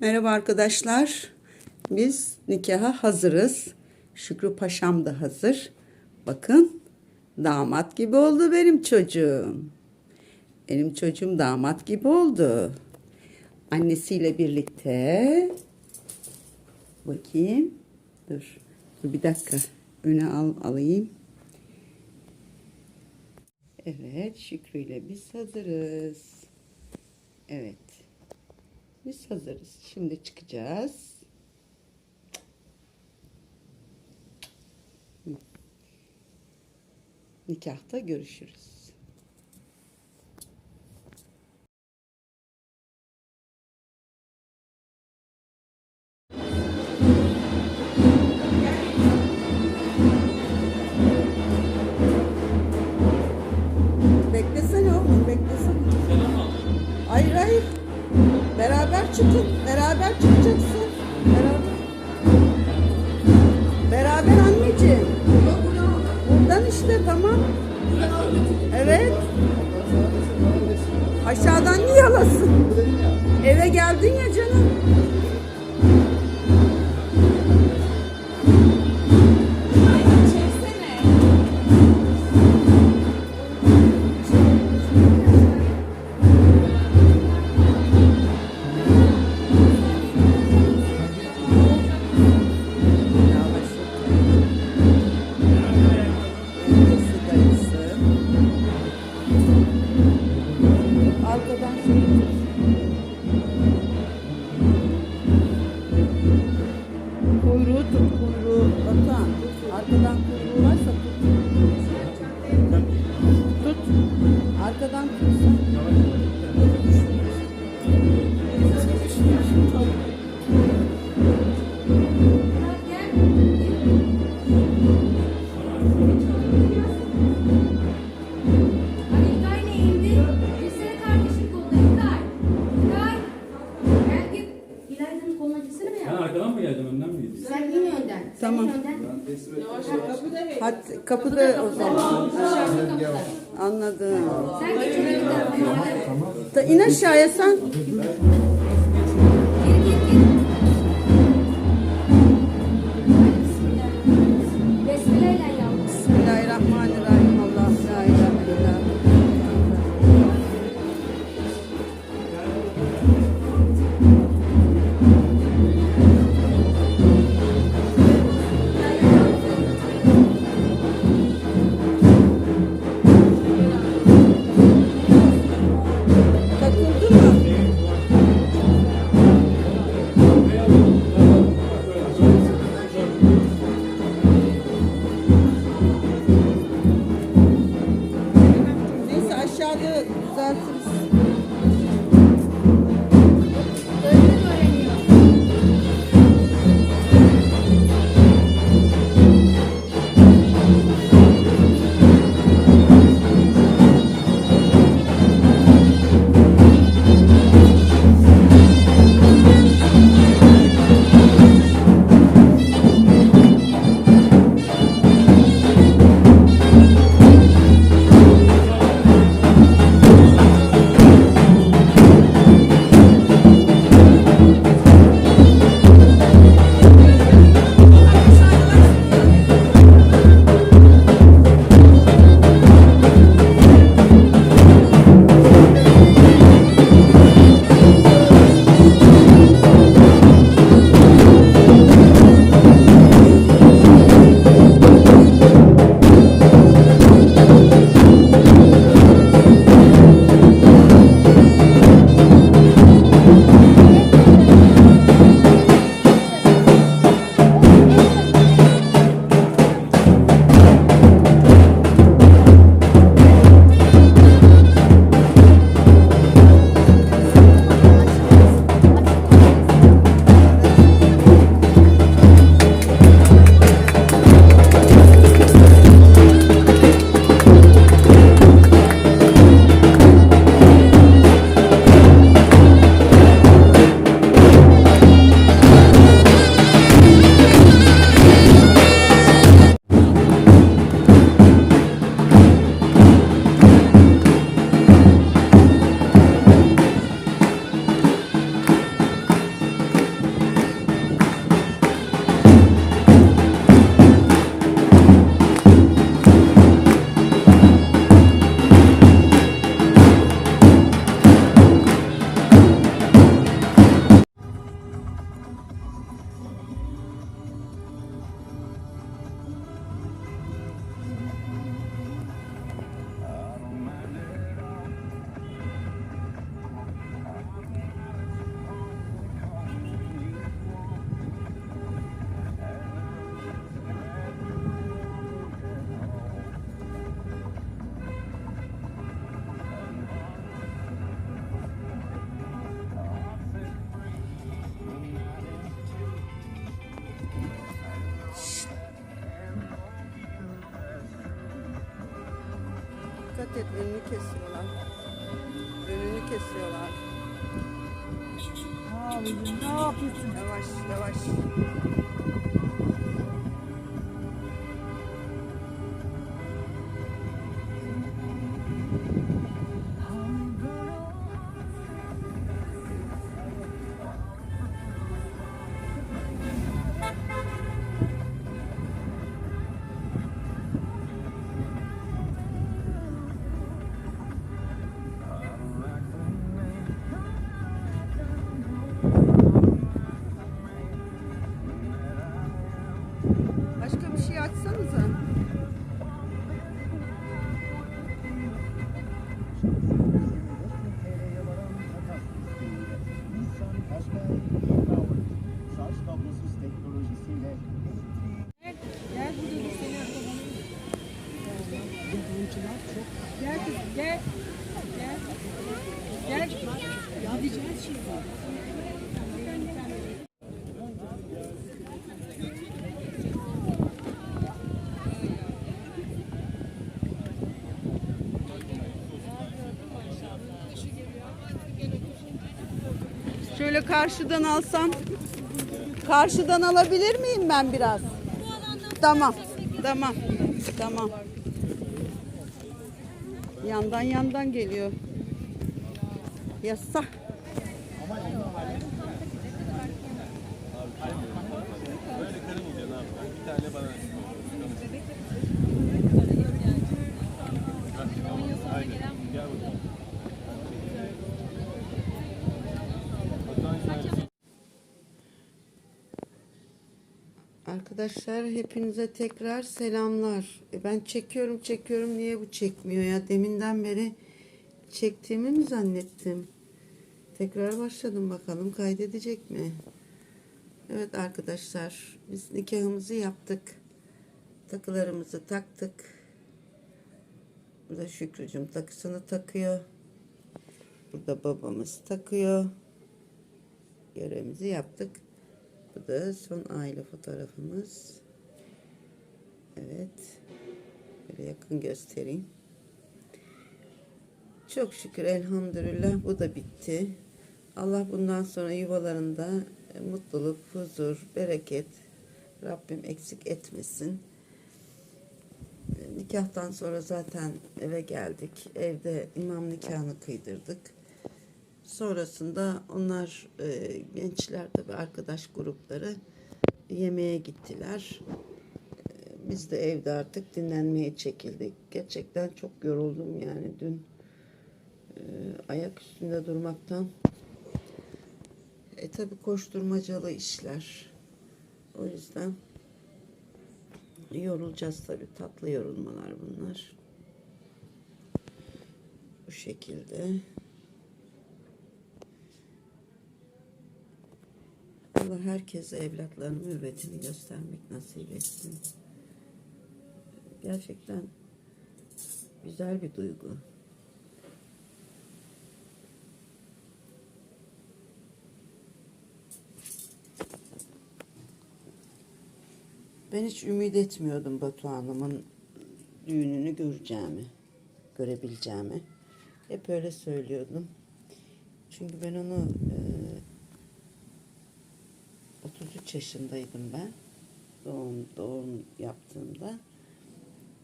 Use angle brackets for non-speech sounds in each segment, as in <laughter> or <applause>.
Merhaba arkadaşlar. Biz nikaha hazırız. Şükrü Paşam da hazır. Bakın damat gibi oldu benim çocuğum. Benim çocuğum damat gibi oldu. Annesiyle birlikte. Bakayım. Dur. Dur bir dakika. Öne al, alayım. Evet, Şükrü ile biz hazırız. Evet. Biz hazırız. Şimdi çıkacağız. Nikahta görüşürüz. Anneciğim. Buradan işte tamam. Evet. Aşağıdan niye alasın? Eve geldin ya canım. İn aşağıya sen. Gir gir gir. Thank you. Dikkat et önünü kesiyorlar. Önünü kesiyorlar. Abicim ne yapıyorsun? Yavaş yavaş. Acho que é, então, só os cálculos? Şöyle karşıdan alsam. Karşıdan alabilir miyim ben biraz? Tamam. Tamam. Tamam. Yandan yandan geliyor. Yasa. Arkadaşlar hepinize tekrar selamlar. E, Ben çekiyorum çekiyorum niye bu çekmiyor ya? Deminden beri çektiğimi mi zannettim? Tekrar başladım bakalım kaydedecek mi? Evet arkadaşlar biz nikahımızı yaptık. Takılarımızı taktık. Burada Şükrücüm takısını takıyor. Burada babamız takıyor. Görevimizi yaptık. Bu son aile fotoğrafımız. Evet. Böyle yakın göstereyim. Çok şükür elhamdülillah bu da bitti. Allah bundan sonra yuvalarında e, mutluluk, huzur, bereket Rabbim eksik etmesin. E, Nikahtan sonra zaten eve geldik. Evde imam nikahını kıydırdık. Sonrasında onlar e, gençler tabi arkadaş grupları yemeğe gittiler. E, biz de evde artık dinlenmeye çekildik. Gerçekten çok yoruldum yani dün e, ayak üstünde durmaktan. E tabi koşturmacalı işler. O yüzden yorulacağız tabi tatlı yorulmalar bunlar. Bu şekilde. Allah herkese evlatlarının mürvetini göstermek nasip etsin. Gerçekten güzel bir duygu. Ben hiç ümit etmiyordum Batu Hanım'ın düğününü göreceğimi, görebileceğimi. Hep öyle söylüyordum. Çünkü ben onu 33 yaşındaydım ben. Doğum, doğum yaptığımda.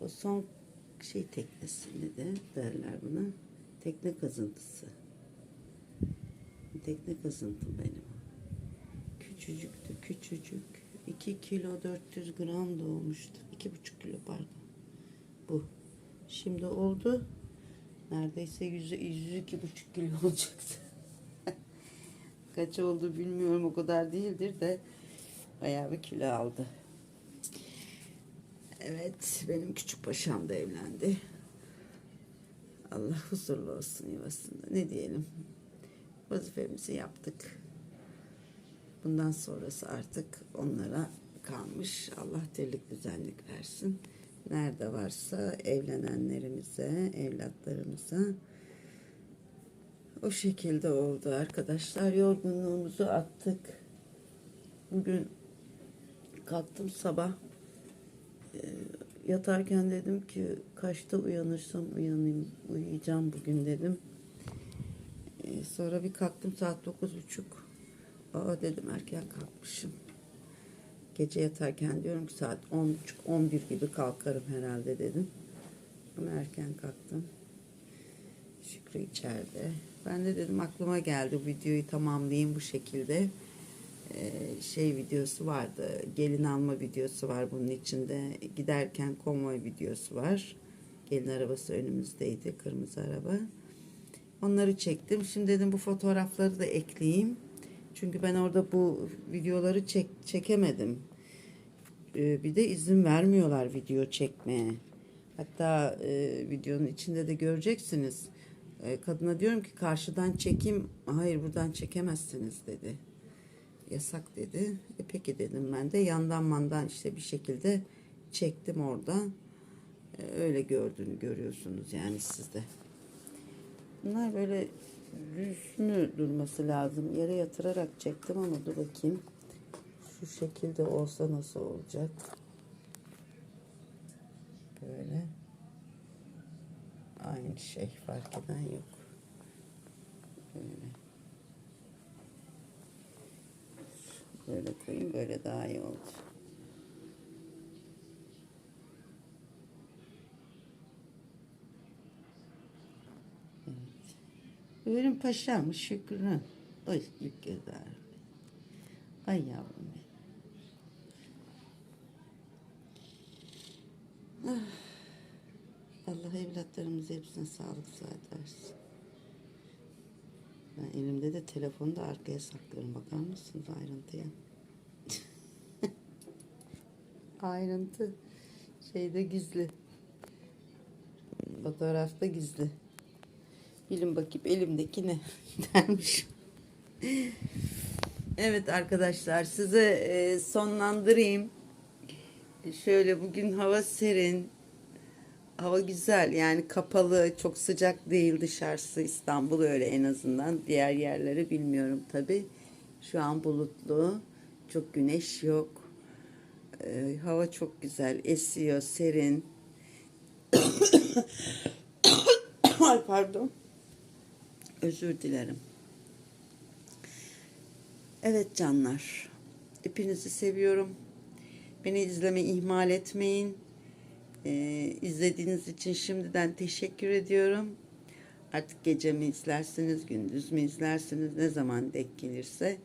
O son şey teknesi ne de derler buna. Tekne kazıntısı. Tekne kazıntım benim. Küçücüktü, küçücük. 2 kilo 400 gram doğmuştu. 2,5 kilo pardon. Bu. Şimdi oldu. Neredeyse yüzü, yüzü iki buçuk kilo <laughs> olacaktı. Kaç oldu bilmiyorum o kadar değildir de bayağı bir kilo aldı. Evet benim küçük paşam da evlendi. Allah huzurlu olsun yuvasında. Ne diyelim? Vazifemizi yaptık. Bundan sonrası artık onlara kalmış. Allah dirlik düzenlik versin. Nerede varsa evlenenlerimize, evlatlarımıza o şekilde oldu arkadaşlar. Yorgunluğumuzu attık. Bugün kalktım sabah. Ee, yatarken dedim ki kaçta uyanırsam uyanayım, uyuyacağım bugün dedim. Ee, sonra bir kalktım saat dokuz buçuk. Aa dedim erken kalkmışım. Gece yatarken diyorum ki saat on buçuk, on bir gibi kalkarım herhalde dedim. Ama erken kalktım. Şükrü içeride. Ben de dedim aklıma geldi videoyu tamamlayayım bu şekilde. Ee, şey videosu vardı. Gelin alma videosu var bunun içinde. Giderken konvoy videosu var. Gelin arabası önümüzdeydi. Kırmızı araba. Onları çektim. Şimdi dedim bu fotoğrafları da ekleyeyim. Çünkü ben orada bu videoları çek, çekemedim. Ee, bir de izin vermiyorlar video çekmeye. Hatta e, videonun içinde de göreceksiniz. E, kadına diyorum ki karşıdan çekim. Hayır buradan çekemezsiniz dedi. Yasak dedi. E, peki dedim ben de yandan mandan işte bir şekilde çektim orada. E, öyle gördüğünü görüyorsunuz yani sizde. Bunlar böyle düz mü durması lazım? Yere yatırarak çektim ama dur bakayım. Şu şekilde olsa nasıl olacak? Böyle. Aynı şey fark eden yok. Böyle. Böyle koyayım böyle daha iyi oldu. Evet. Benim paşam Şükrü. Oy Şükrü'ler. Ay yavrum benim. Allah evlatlarımız hepsine sağlık sıhhat versin. Ben elimde de telefonu da arkaya saklıyorum. Bakar mısınız ayrıntıya? <laughs> Ayrıntı şeyde gizli. Fotoğrafta gizli. Bilin bakayım elimdeki ne <laughs> dermiş. evet arkadaşlar size e, sonlandırayım. Şöyle bugün hava serin. Hava güzel yani kapalı çok sıcak değil dışarısı İstanbul öyle en azından. Diğer yerleri bilmiyorum tabi şu an bulutlu çok güneş yok. Ee, hava çok güzel esiyor serin. <coughs> Ay pardon. Özür dilerim. Evet canlar hepinizi seviyorum. Beni izlemeyi ihmal etmeyin ee, izlediğiniz için şimdiden teşekkür ediyorum. Artık gece mi izlersiniz, gündüz mü izlersiniz, ne zaman denk gelirse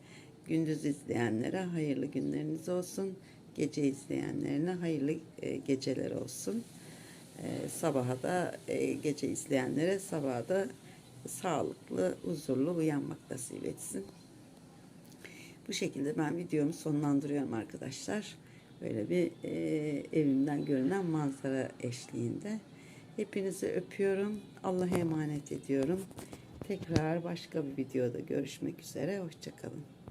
gündüz izleyenlere hayırlı günleriniz olsun. Gece izleyenlerine hayırlı e, geceler olsun. E, sabaha da e, gece izleyenlere sabaha da sağlıklı, huzurlu uyanmak nasip etsin. Bu şekilde ben videomu sonlandırıyorum arkadaşlar. Böyle bir e, evimden görünen manzara eşliğinde. Hepinizi öpüyorum. Allah'a emanet ediyorum. Tekrar başka bir videoda görüşmek üzere. Hoşçakalın.